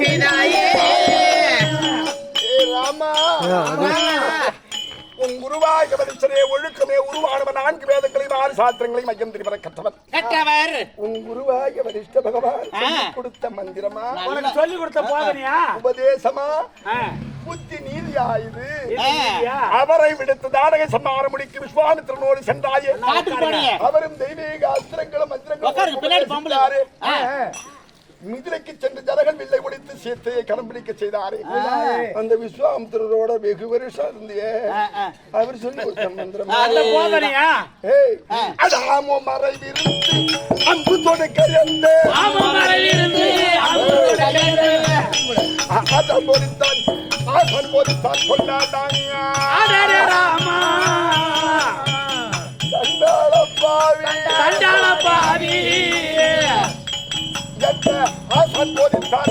செய்தாயே ஏ ராமா. உன் குருவாய் கவனிச்சனே ஒழுக்கமே உருவானவன். நான்கு வேதங்களையும் ஆறு சாஸ்திரங்களையும் மையம் திரும்பற கற்றவன். கற்றவர். உன் குருவாய் கவனிஷ்ட பகவான் ஆ. சொல்லிக் கொடுத்த மந்திரமா? உனக்கு சொல்லி கொடுத்த போதனையா? உபதேசமா? புத்தி நீதியா இது? இது இல்லையா? அவரை விடுத்து தாடகை சம்மார முடிக்கு விஸ்வாமித்திரனோடு சென்றாயே. அவரும் தெய்வீக அஸ்திரங்களும் மந்திரங்களும் பின்னாடி. மிதிலைக்கு சென்று ஜனகன் வில்லை ஒடித்து சீத்தையை கடம்பிடிக்க செய்தாரே. அந்த விஸ்வாமித்திரரோட வெகு வருஷம் இருந்தியே. அவர் சொல்லி அதாமோ மறைவிருந்து அம்பு தொடுக்க எந்த? ஆமமரலிருந்து அமுதடலிருந்து ஆசன் பொறித்தான் ஆசன் பொறித்தான் ராமா. சண்டாள பாவி. சண்டாள பாவி. எந்த ஆசன் ஆசான் போதித்தான்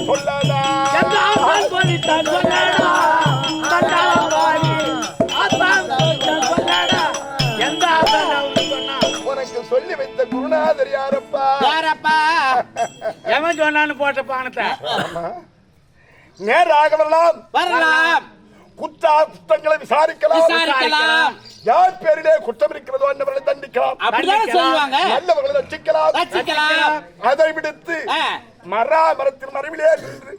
ஆசான் போதித்தான் எந்த ஆசான் உனக்கு சொல்லி வைத்த குருநாதர் யாரப்பா? யாரப்பா? எவன் சொன்னான்னு போட்ட பானத்தை. நேராக வரலாம் வரலாம். குற்றா குற்றங்களை விசாரிக்கலாம். விசாரிக்கலாம். யார் பேரிலே குற்றம் இருக்கிறதோ அன்னவர்களை தண்டிக்கலாம். நல்லவர்களை ரட்சிக்கலாம். அதை விடுத்து ஆ. மரா மரத்தின் மறைவிலே நின்று.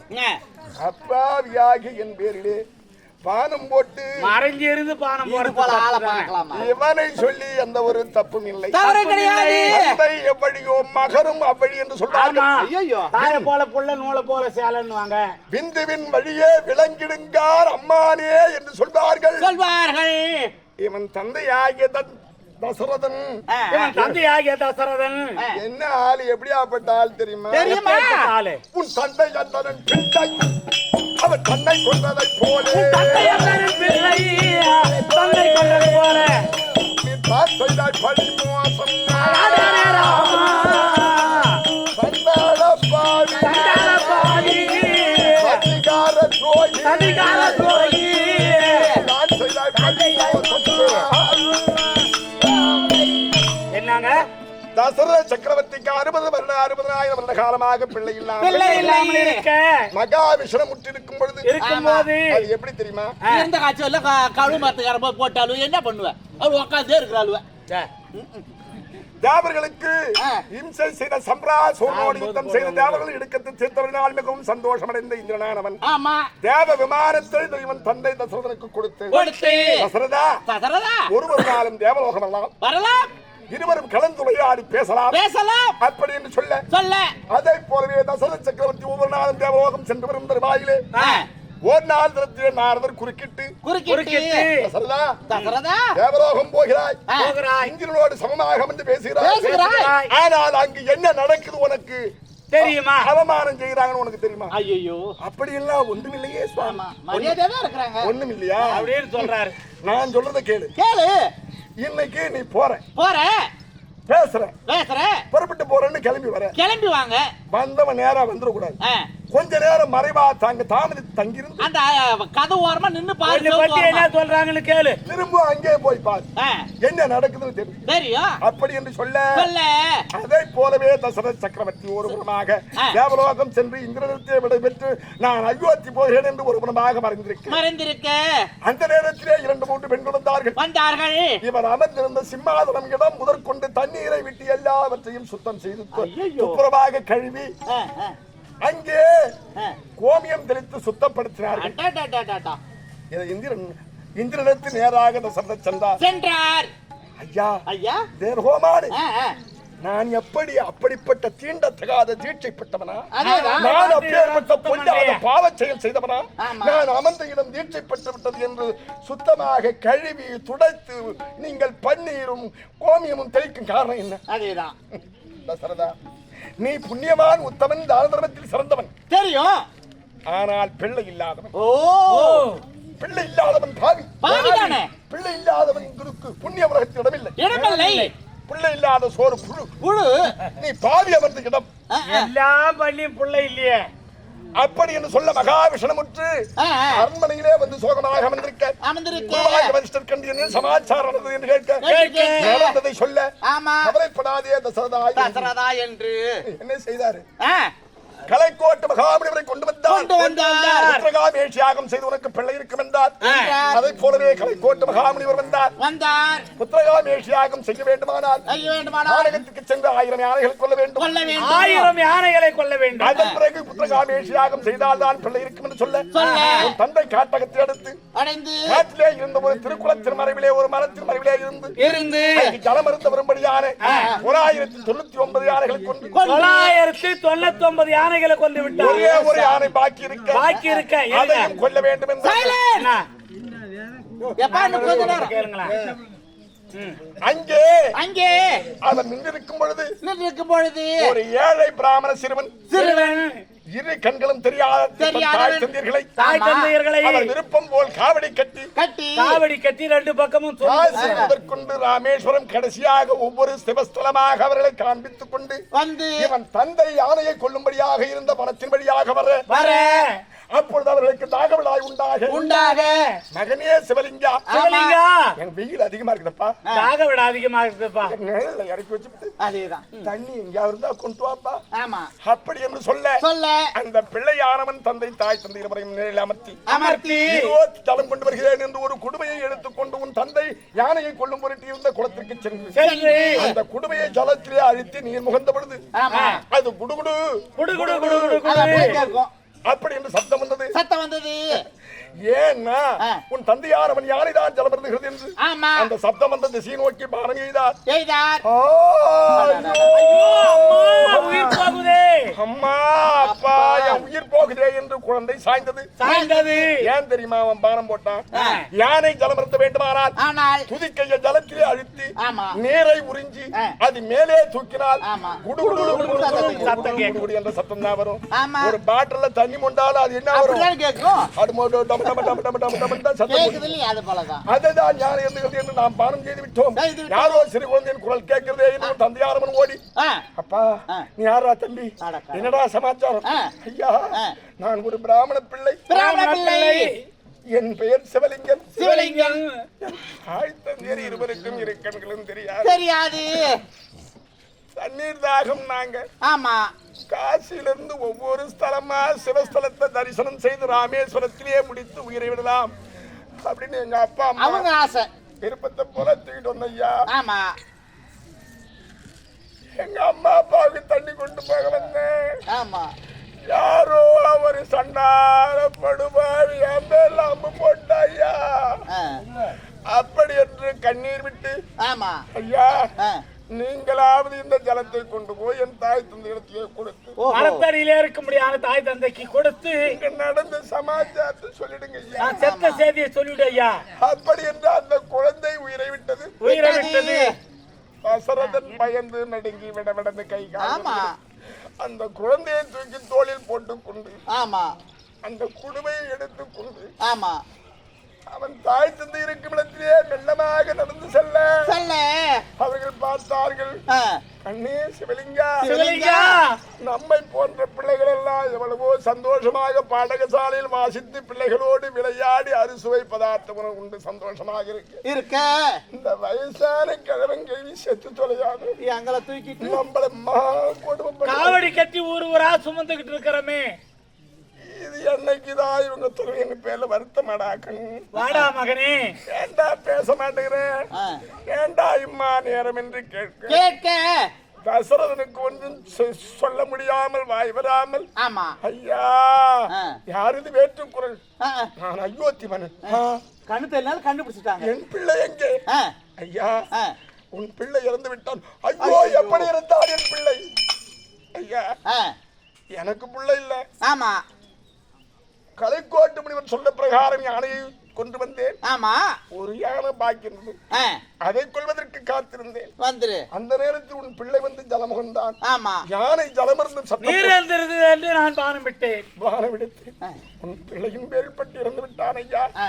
அப்பாவியாகி என் பேரிலே பானம் போட்டு மறைஞ்சு இருந்து பானம் போல ஆளை பார்க்கலாமா? இவனை சொல்லி எந்த ஒரு தப்பும் இல்லை. தவறு கிடையாது. தந்தை எவ்வழியோ மகரும் அவ்வழி என்று ஐயோ தாய போல புள்ள நூலை போல சேலன்னுவாங்க. பிந்துவின் வழியே விளங்கிடுங்கார் அம்மானே என்று சொல்வார்கள். சொல்வார்கள். இவன் தந்தையாகிய தன் தசரதன். ஆ, இவன் தந்தையாகிய தசரதன். என்ன ஆள் எப்படியாப்பட்ட ஆள் தெரியுமா? தெரியுமா? ஆளு? உன் தந்தை அந்தனன் பிள்ளை. அவன் தன்னை கொண்டதை போலே. தந்தை அண்ணனின் பிள்ளை. தந்தை கொண்டது போல. நீ மோசம் தசரத சக்கரவர்த்திக்கு அறுபது வருட அறுபதாயிரம் வருட காலமாக பிள்ளை இல்லாமல் இருக்க. மகாவிஷ்ணம் முற்றிருக்கும் பொழுது. இருக்கும்போது அது எப்படி தெரியுமா? இருந்த காய்ச்சல் கழுவு மரத்துக்கார போய் போட்டாலும் என்ன பண்ணுவ? அவர் உட்காந்தே இருக்கிறாளுவ. தேவர்களுக்கு. இம்சை செய்த சம்ரா சோனோடு யுத்தம் செய்த தேவர்கள் இடுக்கத்து தீர்த்தவனால் மிகவும் சந்தோஷமடைந்த இந்திரனானவன். ஆமா. தேவ விமானத்தை இவன் தந்தை தசரதனுக்கு கொடுத்து கொடுத்து. தசரதா? தசரதா? ஒருவர் காலம் தேவலோகம் எல்லாம் வரலாம். இருவரும் கலந்துரையாடி பேசலாம். பேசலாம். அப்படி என்று சொல்ல. சொல்ல. அதை போலவே தசரத சக்கரவர்த்தி ஒவ்வொரு நாளும் தேவலோகம் சென்று வரும் தருவாயிலே ஒரு நாள் தினத்திலே நாரதர் குறுக்கிட்டு. குறுக்கிட்டு. தேவலோகம் போகிறாய். போகிறாய். இந்திரனோடு சமமாக வந்து பேசுகிறாய். பேசுகிறாய். ஆனால் அங்கு என்ன நடக்குது உனக்கு? தெரியுமா? அவமானம் செய்கிறாங்கன்னு உனக்கு தெரியுமா? ஐயோ அப்படி எல்லாம் ஒண்ணும் இல்லையே சுவாமி மரியாதையா இருக்கிறாங்க. ஒண்ணும் இல்லையா அப்படின்னு சொல்றாரு. நான் சொல்றத கேளு. கேளு. இன்னைக்கு நீ போற. போற? பேசுற பேசுற? புறப்பட்டு போறேன்னு கிளம்பி வர. கிளம்பி வாங்க. வந்தவன் நேரா வந்துடக்கூடாது. கொஞ்ச நேரம் மறைவா தாங்க தாமதித்து தங்கியிருந்து அந்த கதவு ஓரமா நின்னு பாரு பத்தி என்ன சொல்றாங்கன்னு கேளு. திரும்ப அங்கே போய் பாரு. என்ன நடக்குதுன்னு தெரியும். தெரியும். அப்படி என்று சொல்ல சொல்ல. அதை போலவே தசரத சக்கரவர்த்தி ஒரு புறமாக. தேவலோகம் சென்று இந்திரத்தை விடைபெற்று நான் அயோத்தி போகிறேன் என்று ஒரு புறமாக மறைந்திருக்கிறேன். மறைந்திருக்க. அந்த நேரத்திலே இரண்டு மூன்று பெண் வந்தார்கள். வந்தார்கள். இவர் அமர்ந்திருந்த சிம்மாசனம் இடம் முதற்கொண்டு தண்ணீரை விட்டு எல்லாவற்றையும் சுத்தம் செய்து. துப்புரவாக கழுவி அங்கே. கோமியம் தெளித்து சுத்தப்படுத்தினார்கள். இந்திரன் இந்திரனுக்கு நேராக தசரத சென்றார். சென்றார். ஐயா ஐயா. தேர் ஹோமாடு. நான் எப்படி அப்படிப்பட்ட தீண்டத்தகாத தீட்சைப்பட்டவனா? அதேதான். நான் அப்பேற்பட்ட பொல்லாத பாவச் செயல் செய்தவனா. நான் அமர்ந்த இடம் தீட்சைப்பட்டு விட்டது என்று சுத்தமாக கழுவி துடைத்து நீங்கள் பன்னீரும் கோமியமும் தெளிக்கும் காரணம் என்ன? அதேதான். தசரதா நீ புண்ணியவான் உத்தமன் தான தர்மத்தில் சிறந்தவன். தெரியும். ஆனால் பிள்ளை இல்லாதவன். ஓ. பிள்ளை இல்லாதவன் பாவி. பாவிதானே பிள்ளை இல்லாதவன் குருக்கு புண்ணிய உலகத்தில் இடமில்லை. இடமில்லை. பிள்ளை இல்லாத சோறு புழு புழு நீ பாவி அமர்ந்த இடம். எல்லாம் பண்ணியும் புள்ள இல்லையே. அப்படி என்று சொல்ல மகாவிஷ்ணமுற்று. அரண்மனையிலே வந்து சோகமாக அமர்ந்திருக்க. அமர்ந்திருக்க. சமாச்சாரம் என்று கேட்க. நடந்ததை சொல்ல ஆமா. கவலைப்படாதே தசரதா என்று. என்ன செய்தாரு? கலைக்கோட்டு மகாமுனிவரை கொண்டு வந்தார். கொண்டு வந்தார். புத்திரகாமேஷ் யாகம் செய்து உனக்கு பிள்ளை இருக்கும் என்றார். அதை போலவே கலைக்கோட்டு மகாமுனிவர் வந்தார். வந்தார். புத்திரகாமேஷ் யாகம் செய்ய வேண்டுமானால் செய்ய வேண்டுமானால் நாடகத்துக்கு சென்று ஆயிரம் யானைகள் கொள்ள வேண்டும். ஆயிரம் யானைகளை கொள்ள வேண்டும். அதன் பிறகு புத்திரகாமேஷ் யாகம் செய்தால் தான் பிள்ளை இருக்கும் என்று சொல்ல. தந்தை காட்டகத்தை அடுத்து அடைந்து காட்டிலே இருந்த ஒரு திருக்குளத்தின் மறைவிலே ஒரு மரத்தின் மறைவிலே இருந்து இருந்து அங்கு ஜலமருந்து வரும்படியான ஒரு ஆயிரத்தி தொண்ணூத்தி ஒன்பது யானைகளை கொண்டு தொள்ளாயிரத்தி தொண்ணூத்தி ஒன்பது யானைகளை கொண்டு விட்டார் ஒரே ஒரு யானை பாக்கி இருக்க. பாக்கி இருக்க. அதையும் கொல்ல வேண்டும் என்று என்ன? எப்பா கேளுங்களேன் அங்கே அங்கே. அவன் நின்றிருக்கும் பொழுது நின்று இருக்கும் பொழுது ஒரு ஏழை பிராமண சிறுவன் சிறுவன் இரு கண்களும் தெரியாத தாய் தந்தையர்களை தாய் தந்தையர்களை அவர் விருப்பம் போல் காவடி கட்டி கட்டி காவடி கட்டி ரெண்டு பக்கமும் முதற்கொண்டு ராமேஸ்வரம் கடைசியாக ஒவ்வொரு சிவஸ்தலமாக அவர்களை காண்பித்துக் கொண்டு வந்து இவன் தந்தை யானையை கொல்லும்படியாக இருந்த பணத்தின் வழியாக வர வர அப்பொழுது அவர்களுக்கு தாகவிடாய் உண்டாக. உண்டாக. மகனே சிவலிங்கா. சிவலிங்கா! என் வெயில் அதிகமா இருக்குதப்பா. தாக விட அதிகமா இருக்குதுப்பா. நிழல்ல இறக்கி வச்சுட்டு அதேதான். தண்ணி எங்கேயாவது இருந்தா கொண்டு வாப்பா. ஆமா. அப்படி என்று சொல்ல சொல்ல. அந்த பிள்ளையானவன் தந்தை தாய் தந்தை இருவரையும் நிலையில் அமர்த்தி அமர்த்தி. இதோ தளம் கொண்டு வருகிறேன் என்று ஒரு குடுமையை எடுத்துக்கொண்டு உன் தந்தை யானையை கொள்ளும் பொருட்டு இருந்த குளத்திற்கு சென்று அந்த குடுமையை ஜலத்திலே அழித்து நீர் முகந்த பொழுது ஆமா. அது குடுகுடு. குடு குடு அப்படி என்று சத்தம் வந்தது. சத்தம் வந்தது. ஏன்னா. உன் தந்தையானவன் யானைதான் ஜலமருந்துகிறது என்று? ஆமா. அந்த சத்தம் வந்த திசையை நோக்கி பானம் எய்தார்! அம்மா அப்பா என் உயிர் போகுதே என்று குழந்தை சாய்ந்தது. சாய்ந்தது. ஏன் தெரியுமா அவன் பானம் போட்டான். யானை ஜலமருந்த வேண்டுமானால் துதிக்கைய ஜலத்திலே அழுத்தி நீரை உறிஞ்சி. அது மேலே தூக்கினால் சத்தம் என்ற சத்தம் தான் வரும். ஒரு பாட்டில்ல தண்ணி மொண்டாலும் அது என்ன வரும்? அது டம் டம் டம் டம் டம் டம் டம் சத்தம் கேக்குது போடும். இல்லையா அது போலதான். அதுதான் ஞானம் இருந்தது என்று நாம் பானம் செய்து விட்டோம். யாரோ சிறு குழந்தையின் குரல் கேட்கிறதே என்று தந்தையாரவன் ஓடி. அப்பா. நீ யாரா தம்பி. என்னடா சமாச்சாரம். ஐயா. நான் ஒரு பிராமண பிள்ளை. பிராமண பிள்ளை. என் பெயர் சிவலிங்கம். சிவலிங்கம். தாய் தந்தையர் இருவருக்கும் இரு கண்களும் தெரியாது. தெரியாது. தண்ணீர் தாகம் நாங்க ஆமா. காசியிலிருந்து ஒவ்வொரு ஸ்தலமா சிவஸ்தலத்தை தரிசனம் செய்து ராமேஸ்வரத்திலே முடித்து உயிரை விடலாம் அப்படின்னு எங்க அப்பா அம்மா அவங்க ஆசை. விருப்பத்தை போல தூக்கிட்டு வந்த ஐயா ஆமா. எங்க அம்மா அப்பாவுக்கு தண்ணி கொண்டு போக வந்தேன். ஆமா. யாரோ ஒரு சண்டார படுபாவி அம்பேல் அம்பு போட்டாயா ஆ, அப்படி என்று கண்ணீர் விட்டு ஆமா. ஐயா நீங்களாவது இந்த ஜலத்தை கொண்டு போய் என் தாய் தந்தையிடத்திலே கொடுத்து மரத்தடியிலே இருக்கும்படியான தாய் தந்தைக்கு கொடுத்து இங்க நடந்த சமாச்சாரத்தை சொல்லிடுங்க நான் செத்த செய்தியை சொல்லிவிடு ஐயா. அப்படி என்று அந்த குழந்தை உயிரை விட்டது. உயிரை விட்டது. தசரதன் பயந்து நடுங்கி விட விடந்து கை ஆமா. அந்த குழந்தையை தூக்கி தோளில் போட்டுக்கொண்டு ஆமா. அந்த குடுமையை எடுத்துக்கொண்டு ஆமா. அவன் தாய் தந்தை இருக்கும் இடத்திலே மெல்லமாக நடந்து செல்ல. சொல்ல. அவர்கள் பார்த்தார்கள் கண்ணே சிவலிங்கா சிவலிங்கா. நம்மை போன்ற பிள்ளைகள் எல்லாம் எவ்வளவோ சந்தோஷமாக பாடகசாலையில் வாசித்து பிள்ளைகளோடு விளையாடி அறுசுவை பதார்த்தம் உணவு உண்டு. சந்தோஷமாக இருக்கு. இருக்க. இந்த வயசான கிழவன் கேள்வி செத்து தொலையாது. எங்களை தூக்கிட்டு. நம்மள மகா கொடுமை காவடி கட்டி ஊர் ஊரா சுமந்துகிட்டு இருக்கிறமே. இது என்னைக்குதான் இவங்க தொழில் பேர்ல வருத்தமாடாக்கணும் வாடா மகனே. ஏண்டா பேச மாட்டேங்கிறேன் ஏண்டா இம்மா நேரம் என்று கேட்க? கேட்க. தசரதனுக்கு ஒன்றும் சொ- சொல்ல முடியாமல் வாய் வராமல் ஆமா. ஐயா ஆ. யார் இது வேற்று குரல்? நான் அயோத்தி மன்னன் கண்ணு தெரியல கண்டுபிடிச்சிட்டாங்க. என் பிள்ளை எங்கே? ஆ, ஐயா ஆ, உன் பிள்ளை இறந்து விட்டான் ஐயோ. எப்படி இருந்தான் என் பிள்ளை? ஐயா ஆ, எனக்கு பிள்ளை இல்ல. ஆமா. கலைக்கோட்டு முனிவன் சொன்ன பிரகாரம் யானையை கொண்டு வந்தேன். ஆமா. ஒரு யானை பாக்கி இருந்தது. ஆ, அதை கொள்வதற்கு காத்திருந்தேன். வந்துரு அந்த நேரத்தில் உன் பிள்ளை வந்து ஜலமுகந்தான். ஆமா. யானை ஜலமருந்து நீர் என்று நான் பானம் விட்டேன் வானவிடத்து ஆ, உன் பிள்ளையின் வேறுபட்டு இறந்து விட்டான் ஐயா. ஆ,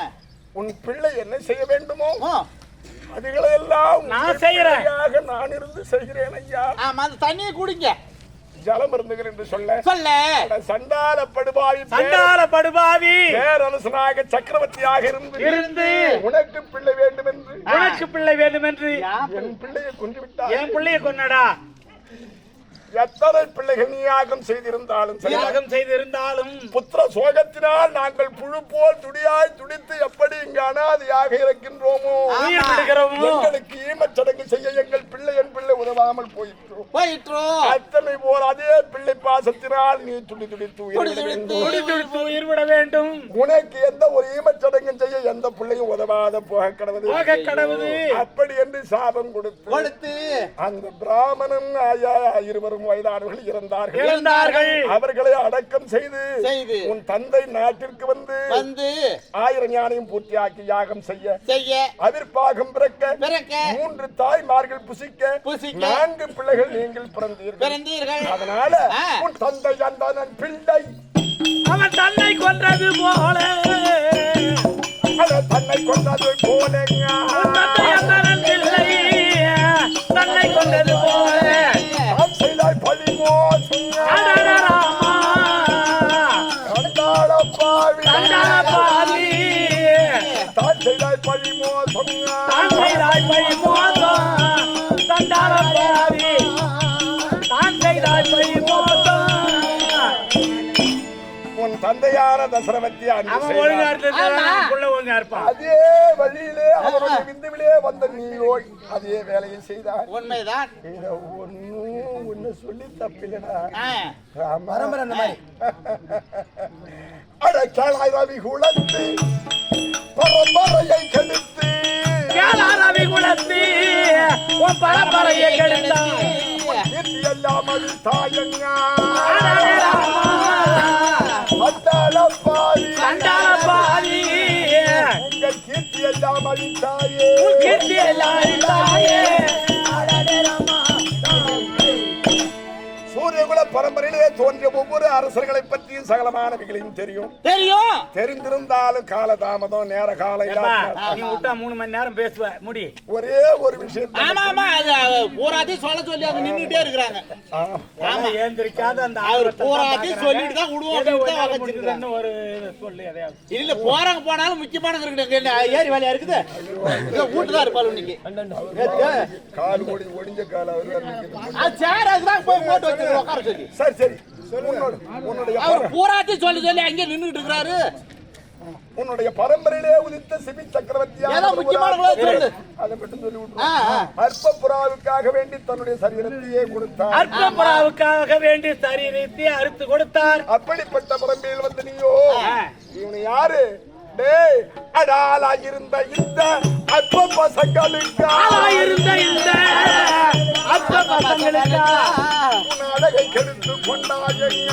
உன் பிள்ளை என்ன செய்ய வேண்டுமோ? அதுகளை எல்லாம் நான். பிள்ளையாக நான் இருந்து செய்கிறேன் ஐயா. ஆமா அந்த தண்ணியை குடிங்க. ஜலம் இருந்துகள் என்று சொல்ல. சொல்ல. சண்டால படுபாவி சண்டால படுபாவி பேரரசனாக சக்கரவர்த்தியாக இருந்து இருந்து உனக்கு பிள்ளை வேண்டும் என்று உனக்கு பிள்ளை வேண்டும் என்று என் பிள்ளையை கொண்டு விட்டார் என் பிள்ளைய கொன்னடா. எத்தனை பிள்ளைகள் நீ யாகம் செய்திருந்தாலும் சரி. தியாகம் செய்திருந்தாலும். புத்திர சோகத்தினால் நாங்கள் புழு போல் துடியாய் துடித்து எப்படி இங்கு அனாதையாக இருக்கின்றோமோ? எங்களுக்கு ஈமச்சடங்கு செய்ய எங்கள் பிள்ளை என் பிள்ளை உதவாமல் போயிற்றோம் போயிட்டுரும் அத்தனை போல் அதே பிள்ளை பாசத்தினால் நீ துடி துடித்து உயிர் துடி விட துடித்து. வேண்டும். உனக்கு எந்த ஒரு ஈமச்சடங்கும் செய்ய எந்த பிள்ளையும் உதவாத போக கடவுது அப்படி என்று சாபம் கொடுத்து கொடுத்து அந்த பிராமணன் ஆயா இருவரும் வயதானவர்கள் இறந்தார்கள் இறந்தார்கள் அவர்களை அடக்கம் செய்து செய்து. உன் தந்தை நாட்டிற்கு வந்து வந்து ஆயிரம் ஞானையும் பூர்த்தியாக்கி யாகம் செய்ய செய்ய அவிர்பாகம் பிறக்க பிறக்க மூன்று தாய்மார்கள் புசிக்க புசிக்க. நான்கு பிள்ளைகள் நீங்கள் பிறந்தீர்கள். பிறந்தீர்கள். அதனால. உன் தந்தை அந்த பிள்ளை. அவன் தன்னை கொன்றது போல. அட தன்னை கொண்டது போலங்க உன் தந்தை அந்தரன் பிள்ளை தன்னை கொண்டது போல. பழிமோ அடடராமா, கண்டாள பாவி பாவி தான் செய்தாய் பழிமோ சொன்னா தான் செய்தாய் பழி மோசம் ஒழுங்கா இருப்பான் அதே வழியிலே அவருடைய விந்துவிலே வந்த நீயோ அதே வேலையை செய்தார் உண்மைதான். இத ஒன்னும் ஒன்னு சொல்லி தப்பில்லடா. அட கேளாய் ரவி குளத்து பரம்பரையை கெடுத்து கேளாரவி குலத்தி உன் பரம்பரையை கீர்த்தி எல்லாம் அது தாயங்க அந்தாள பாவி கண்டான பாவி உங்கள் கீர்த்தி எல்லாம் அழித்தாயே. உன் கீர்த்தி எல்லாம் தாயே பரம்பரையிலே தோன்றிய ஒவ்வொரு அரசர்களை பற்றியும் சகலமானவைகளையும் தெரியும். தெரியும். தெரிந்திருந்தாலும் காலதாமதம் நேர காலம் ஏப்பா, இல்லாத நீ விட்டா மூணு மணி நேரம் பேசுவ முடி. ஒரே ஒரு விஷயத்தை ஆமா ஆமா அது பூராத்தையும் சொல்ல சொல்லி அவங்க நின்னுட்டே இருக்கிறாங்க. ஆ, ஏந்திரிக்காத அந்த அவர் தான் சொல்லிட்டு தான் விடுவோம் ஒரு சொல்லு எதையாவது இல்ல போறவங்க போனாலும் முக்கியமானது இருக்கு. ஏரி வேலையா இருக்குது? இங்க வீட்டுதான் இருப்பாள் இன்னைக்கு. கால் ஒடி ஒடிஞ்ச கால் அவரு சேர் அதுதான் போய் போட்டு வச்சிருக்க உட்கார சொல்லி சரி சரி உன்னோட உன்னுடைய அவர் பர- பூராத்தையும் சொல்லி சொல்லி அங்கே நின்னுட்டு இருக்கிறாரு உன்னுடைய பரம்பரையிலே உதித்த சிபி சக்கரவர்த்தி ஏதோ முக்கியமானவங்களோ சொல்லு. அதை மட்டும் சொல்லி. அற்ப புறாவுக்காக வேண்டி தன்னுடைய சரீரத்தையே கொடுத்தார். அற்பபுராவுக்காக வேண்டி சரீரத்தை அறுத்து கொடுத்தார். அப்படிப்பட்ட பரம்பரையில் வந்து நீயோ. இவனு யாரு? டேய் அடாலா இருந்த இந்த அற்ப பசங்களுக்கு இருந்த இந்த அற்ப பசங்களுக்கா அழகை கெடுத்து கொண்டாயங்க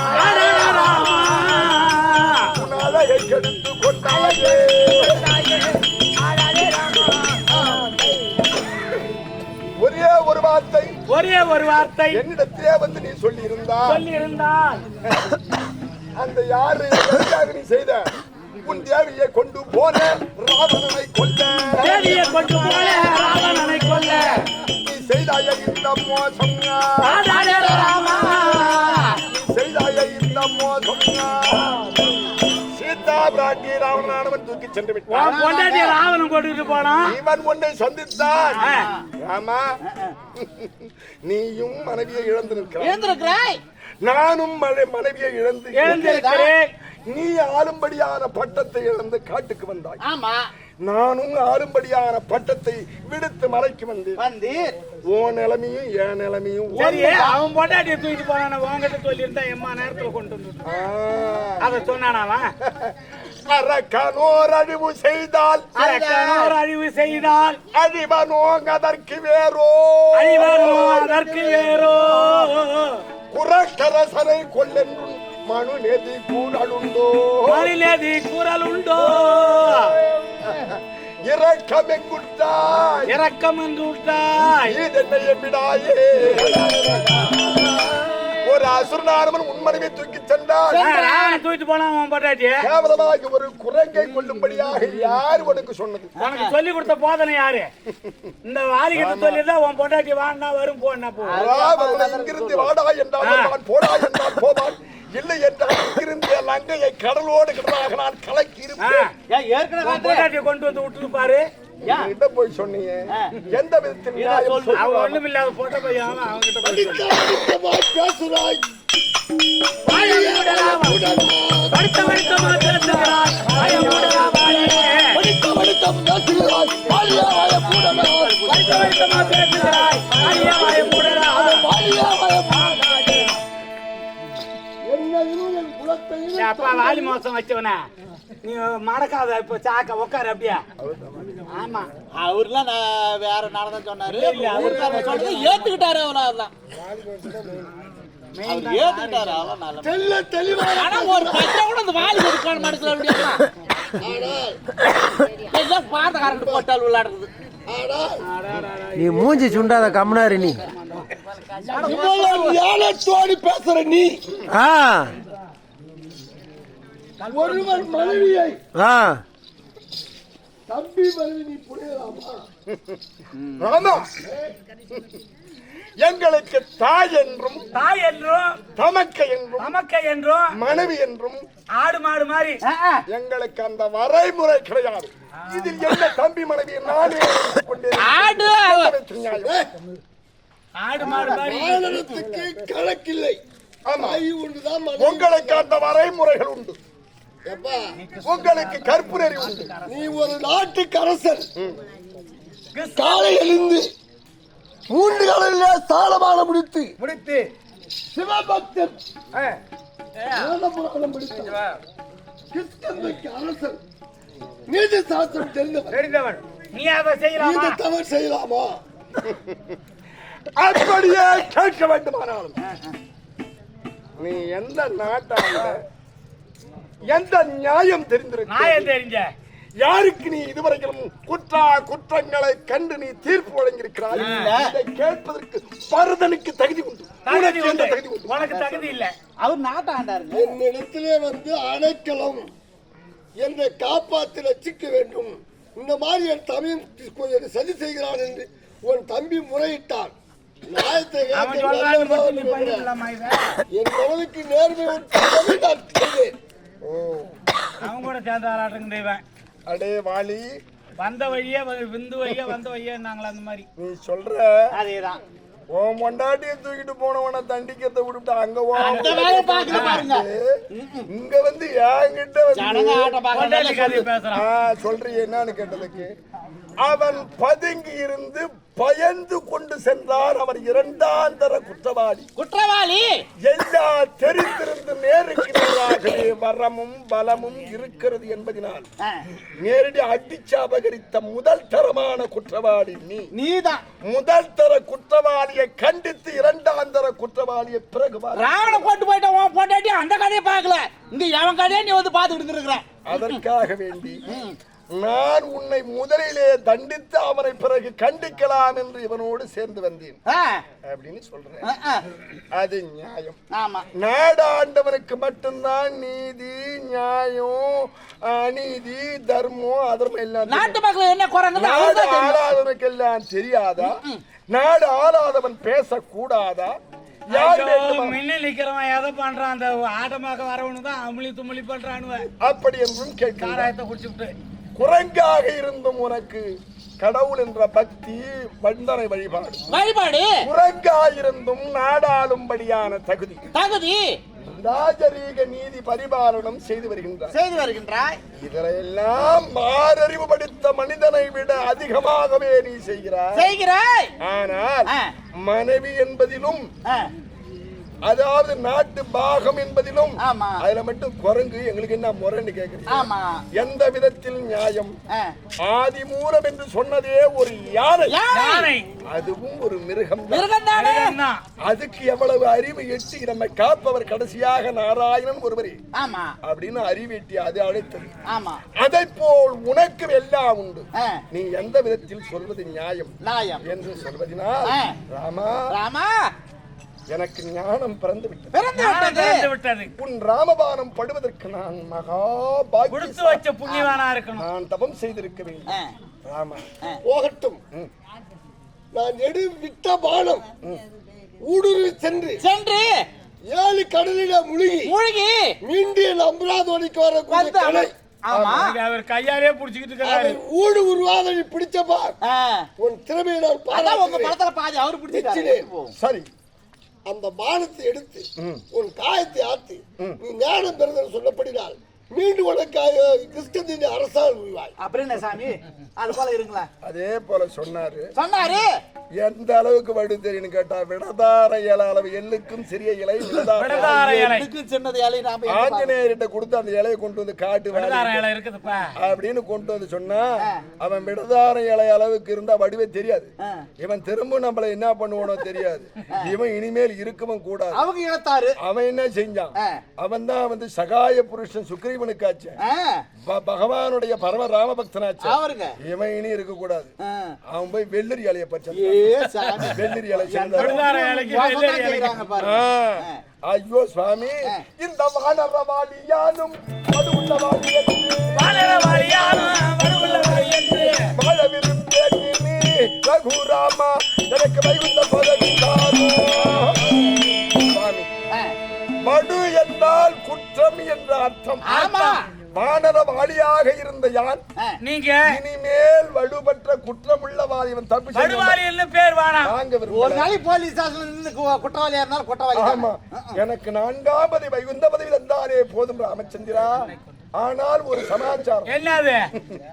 உன் அழகை கெடுத்து கொண்டாயே. ஒரே ஒரு வார்த்தை. ஒரே ஒரு வார்த்தை. என்னிடத்திலே வந்து நீ சொல்லி இருந்தா சொல்லி இருந்தால் அந்த யாரு நீ செய்த? உன் தேவியை கொண்டு போன ராவணனை கொல்ல. தேவியை கொண்டு போல ராவணனை கொல்ல. நீ செய்தாய இந்த மோசம் செய்தாய இந்த மோசம் சீதா பிராட்டி ராவணானவன் தூக்கி சென்று விட்டான். உன் பொண்டாட்டி ராவணன் கொண்டுட்டு போனான். இவன் உன்னை சந்தித்தான். ஆமா நீயும் மனைவியை இழந்து நிற்கிறாய். எழுந்திருக்கிறாய் நானும் மனை- மனைவியை இழந்து எழுந்திருக்கிறேன் நீ ஆளும்படியான பட்டத்தை இழந்து காட்டுக்கு வந்தாய். ஆமா. நானும் ஆளும்படியான பட்டத்தை விடுத்து மலைக்கு வந்தேன். வந்தீர். உன் நிலைமையும் என் நிலைமையும் அவன் பொண்டாட்டியை தூக்கிட்டு போனான உங்ககிட்ட சொல்லியிருந்தா எம்மா நேரத்துல கொண்டு வந்து அதை சொன்னானாவா? அரக்கனோர் அழிவு செய்தால். அரக்கனோர் அழிவு செய்தால். அழிவனோங் அதற்கு வேறோ. அழிவரோ அதற்கு வேறோ. குரக்கரசனை கொல்லென்றும் மனு நெதி கூடலுண்டோ மணிலேதி குரல் உண்டோ இரக்கமெங்குட்டாய் இரக்கம் என்று விட்டாய் இதென்னை எம்பிடாயே ஒரு அசுரனானவன் உண்மனையை தூக்கி சென்றான். தூக்கிட்டு போனா உன் பொண்டாட்டி கேவலமாக ஒரு குரங்கை கொல்லும்படியாக யார் உனக்கு சொன்னது? உனக்கு சொல்லி கொடுத்த போதனை யாரு? இந்த வாலிகிட்ட சொல்லியிருந்தா உன் பொண்டாட்டி வாங்கினா வரும் போனா போ. ராவணன் இங்கிருந்து வாடா என்றால் போடா என்றால் போவான். இல்லை என்றால் இங்கிருந்து லங்கையை கடலோடு கடலாக நான் கலக்கி இருப்பேன். ஏற்கனவே கொண்டு வந்து விட்டுட்டு என்கிட்ட போய் சொன்னீங்க. எந்த விதத்தில் சொல்லலாம்? ஒண்ணும் இல்லாத போட்ட போய் சொல்லு. பேசுறாய். அப்பா வாலி மோசம் வச்சவன. நீ மடக்காத இப்ப சாக்க உட்காரு அப்படியா. ஆமா. அவர்லாம் நான் வேற நடந்தா சொன்னாரு. இல்ல, இல்ல, அவரு அவரு சொன்னதை ஏத்துக்கிட்டாரு அவ்வளவு அதெல்லாம் அவர் ஏத்துக்கிட்டாரு நல்ல தெல்ல ஆனா ஒரு பச்சை கூட அந்த வாலி கொடுக்கான மனசுல அப்படியா எல்லாம் பாத்தக்காரங்க போட்டால் விளையாடுறது. நீ மூஞ்சி சுண்டாத கம்னாரு நீ. பேசுற நீ. ஆ. ஒருவன் மனைவியை ஆ. தம்பி மனைவி நீ புரியலாமா ராமா எங்களுக்கு தாய் என்றும் தாய் என்றும் தமக்கை என்றும் நமக்கை என்றும் மனைவி என்றும் ஆடு மாடு மாதிரி எங்களுக்கு அந்த வரைமுறை கிடையாது. இதில் என்ன தம்பி மனைவி நானே கொண்டே ஆடு. ஆடு மாடு மாதிரி கணக்கில்லை. ஆமா. உங்களுக்கு அந்த வரைமுறைகள் உண்டு. உங்களுக்கு கற்புணரி உண்டு. நீ ஒரு நாட்டுக்கு அரசன் காலை எழுந்து மூன்று காலையில சாலமான முடித்து முடித்து. சிவபக்தன் ஆ, வேதபுராணம் படித்தவன் கிருஷ்ணனுக்கு அரசன் நீதி சாஸ்திரம் தெரிந்தவன் நீ அதை தவறு செய்யலாமா? அப்படியே கேட்க வேண்டுமானாலும். நீ எந்த நாட்டால எந்த நியாயம் தெரிந்திருக்க நாயம் தெரிஞ்ச. யாருக்கு நீ இதுவரைக்கும் குற்றா குற்றங்களை கண்டு நீ தீர்ப்பு வழங்கியிருக்கிறாய்? இதை கேட்பதற்கு பரதனுக்கு தகுதி உண்டு. தகுதி உனக்கு எந்த தகுதி உண்டு? உனக்கு தகுதி இல்ல. அவர் நாட்டாண்டாருங்க. என்னிடத்திலே வந்து அணைக்கலாம். என்னை காப்பாற்றி ரசிக்க வேண்டும். இந்த மாதிரி என் தம்பி கொஞ்சம் சதி செய்கிறான் என்று உன் தம்பி முறையிட்டான். என் மனதுக்கு நேர்மை அவன் கூட சேர்ந்து ஆளாட்டுங்க தெய்வன் அடே வாலி. வந்த வழியே வ- விந்து வழியே வந்த வழியே நாங்களா அந்த மாதிரி. நீ சொல்ற? அதேதான். உன் பொண்டாட்டியை தூக்கிட்டு போனவன தண்டிக்கிறத விட்டுட்டு அங்க இங்க வந்து என்கிட்ட வந்து சொல்றியே என்னன்னு கேட்டதுக்கு. அவன் பதுங்கி இருந்து பயந்து கொண்டு சென்றான் அவன் இரண்டாம் தர குற்றவாளி. குற்றவாளி! எல்லா தெரிந்திருந்து நேருக்கு நேராகவே வரமும் பலமும் இருக்கிறது என்பதினால் நேரடி அடிச்சு அபகரித்த முதல் தரமான குற்றவாளி நீ. நீதான். முதல் தர குற்றவாளியை கண்டித்து இரண்டாம் தர குற்றவாளியை பிறகு. ராவண போட்டு போயிட்ட உன் பொண்டாட்டி அந்த கதையை பார்க்கல. இங்க எவன் கதையை நீ வந்து பாத்துக்கிட்டு இருக்கிற அதற்காக வேண்டி நான் உன்னை முதலிலே தண்டித்து அவனை பிறகு கண்டிக்கலாம் என்று இவனோடு சேர்ந்து வந்தேன். அப்படின்னு சொல்றேன். அது நியாயம். ஆமா. நாடாண்டவனுக்கு மட்டும்தான் நீதி நியாயம் அநீதி தர்மம் அதர்மம் எல்லாம். நாட்டு மக்கள் என்ன குறைங்க நாடு ஆளாதவனுக்கு எல்லாம் தெரியாதா? நாடு ஆளாதவன் பேசக்கூடாதா? யார் ஐயோ, வேண்டுமா? முன்ன நிக்கிறவன் எதை பண்றான்? அந்த ஆட்டமாக வரவனு தான் அமுளி தும்மளி பண்றானுவ. அப்படி என்றும் கேட்கிறார் சாராயத்தை குடிச்சுட்டு குரங்காக இருந்தும் உனக்கு கடவுள் என்ற பக்தி வந்தனை வழிபாடு. வழிபாடு. குரங்காயிருந்தும் நாடாளும்படியான தகுதி. தகுதி. ராஜரீக நீதி பரிபாலனம் செய்து வருகின்றார் செய்து வருகின்றாய். இதனையெல்லாம் மாறறிவு படித்த மனிதனை விட அதிகமாகவே நீ செய்கிறாய். செய்கிறாய். ஆனால். மனைவி என்பதிலும் அதாவது நாட்டு பாகம் என்பதிலும் ஆமா. அதுல மட்டும் குரங்கு எங்களுக்கு என்ன முறைன்னு கேக்குறீங்க? ஆமா. எந்த விதத்தில் நியாயம். ஆதி மூலம் என்று சொன்னதே ஒரு யானை. அதுவும் ஒரு மிருகம் மிருகம் தானே மிருகம்தான். அதுக்கு எவ்வளவு அறிவு எட்டி நம்மை காப்பவர் கடைசியாக நாராயணன் ஒருவரே. ஆமா. அப்படின்னு அறிவெட்டி அது அழைத்தது. ஆமா. அதை போல் உனக்கு எல்லாம் உண்டு. நீ எந்த விதத்தில் சொல்வது நியாயம்? நாயம் என்று சொல்வதினால். ராமா ராமா. எனக்கு ஞானம் பிறந்து விட்டது உன் ராமபானம் படுவதற்கு நான் மகா கொடுத்து வச்ச புண்ணியவானா இருக்கணும். நான் தபம் செய்திருக்க வேண்டும். ராமா. போகட்டும். நான் எடு விட்ட பானம். ஊடுருவி சென்று. சென்று. ஏழு கடலில முழுகி. மூழ்கி. மீண்டும் அம்பராதோனிக்கு வரக்கூடிய கலை அவர் கையாலே புடிச்சுக்கிட்டு இருக்கிறாரு. அதை ஊடு உருவாத நீ பிடிச்ச பார். ஆ. உன் திறமையை நான் உங்க. படத்துல பாதி அவரு பிடிச்சிட்டாரு. எச்சிலே. சரி. அந்த பானத்தை எடுத்து உன் காயத்தை ஆத்தி நீ ஞானம் பெறுதல் சொல்லப்படினால் மீண்டும் உனக்காக கிருஷ்ணதின் அரசால் உருவாய் அப்புறம் என்ன சாமி? அது போல இருங்களா அதே போல சொன்னாரு. சொன்னாரு? எந்த அளவுக்கு வடு தெரியும்னு கேட்டா விடதார இலை அளவு எள்ளுக்கும் சிறிய இலை எதுக்கு சின்னது இலை நாம? ஆஞ்சநேயர்கிட்ட கொடுத்து அந்த இலையை கொண்டு வந்து காட்டு அப்படின்னு கொண்டு வந்து சொன்னா அவன் விடதார இலை அளவுக்கு இருந்தா வடிவே தெரியாது. இவன் திரும்ப நம்மள என்ன பண்ணுவானோ தெரியாது. இவன் இனிமேல் இருக்கவும் கூடாது. அவங்க இழத்தாரு அவன் என்ன செஞ்சான். அவன் தான் வந்து சகாய புருஷன் சுக்ரீவனுக்காச்சு ஆ, ப- பகவானுடைய பரம ராமபக்தனாச்சு இவன் இனி இருக்க கூடாது. அவன் போய் வெள்ளரி இலைய பறிச்சான். ஏ சாமி. வெள்ளரி இலைக்கு ஆ. ஐயோ சுவாமி இந்த வானரவாடியானும் அது உள்ளவாடி வானர வாரியாலும் வடுவுள்ள வாரி என்று. வாழ விரும்பேன் நீ ரகுராமா எனக்கு வைகுந்த பதவி தாரோ. சுவாமி ஆ, மடு என்றால் குற்றம் என்ற அர்த்தம். ஆமா. வானரவாடியாக இருந்த யான்? நீங்க இனிமேல் வலுப்பற்ற குற்றமுள்ளவாதி இவன் தப்பு செய்ய வடுவாரின்னு பேர் வாங்க ஒரு நாளைக்கு போலீஸ் ஸ்டேஷன்ல நின்னு கு- குற்றவாளியா இருந்தாலும் குற்றவாளி ஆமா. எனக்கு நான்காம் பதி வைகுந்த பதவியில் இருந்தாரே போதும் ராமச்சந்திரா. ஆனால் ஒரு சமாச்சாரம். என்னது?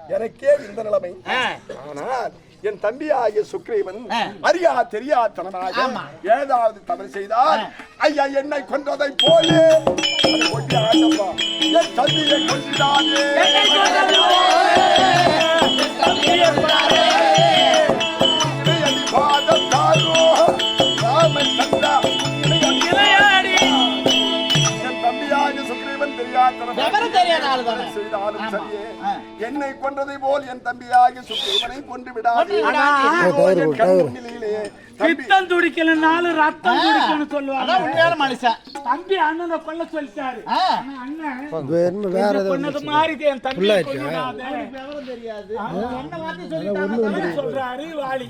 எனக்கே இந்த நிலைமை. ஆ. ஆனால் என் தம்பி ஆகிய சுக்ரீவன் ஆ. அறியா தெரியாதனமாக ஆமா. ஏதாவது தவறு செய்தால் ஐயா என்னை கொன்றதை போலே. அதை தெரியாத தானே செய்தாலும் ஆமா. சரியே. என்னை கொன்றதை போல் என் தம்பியாகி சுக்ரீவனை கொன்று விடாதே. பித்தம் துடிக்கலனாலும் ரத்தம் துடிக்கணும்னு சொல்லுவாங்க. அதான் உண்மையான மனுஷன். தம்பி அண்ணனை கொல்ல சொல்லிட்டாரு. அண்ணன் வேறு பண்ணது மாதிரி என் தம்பி தெரியாது. என்ன வார்த்தை சொல்லிட்டாங்க சொல்றாரு வாலி.